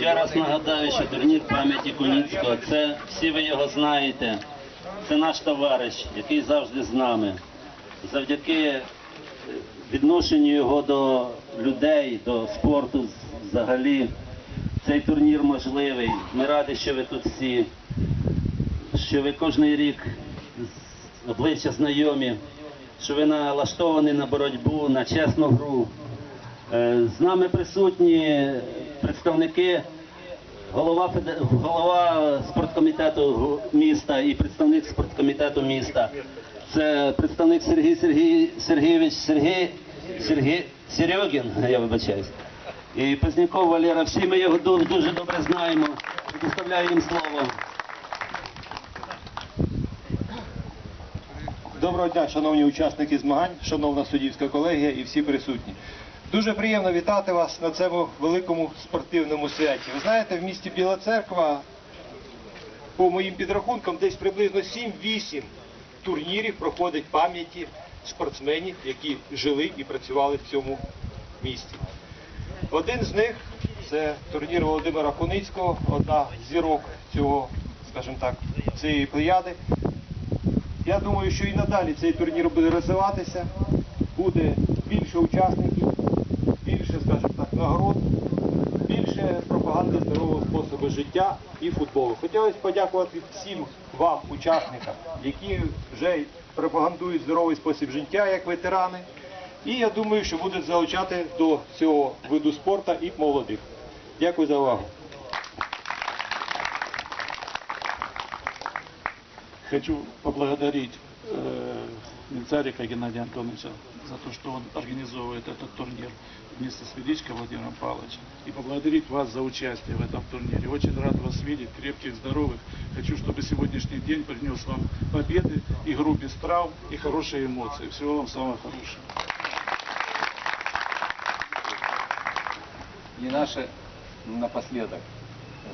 Ще раз нагадаю, що турнір пам'яті Куніцького, це всі ви його знаєте. Це наш товариш, який завжди з нами. Завдяки е, відношенню його до людей, до спорту взагалі. Цей турнір можливий. Ми раді, що ви тут всі, що ви кожен рік обличчя знайомі, що ви налаштовані на боротьбу, на чесну гру. Е, З нами присутні представники, голова, голова спорткомітету міста і представник спорткомітету міста. Це представник Сергій Сергій Сергійович Сергій Сергій Серегін, я вибачаюсь. І Позняков Валера, всі ми його дуже добре знаємо. Предоставляю їм слово. Доброго дня, шановні учасники змагань, шановна суддівська колегія і всі присутні. Дуже приємно вітати вас на цьому великому спортивному святі. Ви знаєте, в місті Біла Церква, по моїм підрахункам, десь приблизно 7-8 турнірів проходить пам'яті спортсменів, які жили і працювали в цьому місті. Один з них це турнір Володимира Куницького, одна зірок цього, скажімо так, цієї плеяди. Я думаю, що і надалі цей турнір буде розвиватися, буде більше учасників, нагород, більше пропаганди здорового способу життя і футболу. Хотілося подякувати всім вам, учасникам, які вже пропагандують здоровий спосіб життя як ветерани. І я думаю, що будуть залучати до цього виду спорту і молодих. Дякую за увагу. Хочу поблагодарить Минцарика Геннадия Антоновича за то, что он организовывает этот турнир вместе с Величко Владимиром Павловичем. И поблагодарить вас за участие в этом турнире. Очень рад вас видеть, крепких, здоровых. Хочу, чтобы сегодняшний день принес вам победы, игру без травм и хорошие эмоции. Всего вам самого хорошего. И наши напоследок.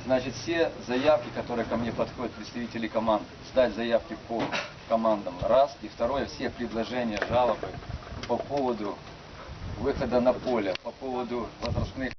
Значит, все заявки, которые ко мне подходят, представители команд, сдать заявки по командам, раз. И второе, все предложения, жалобы по поводу выхода на поле, по поводу возрастных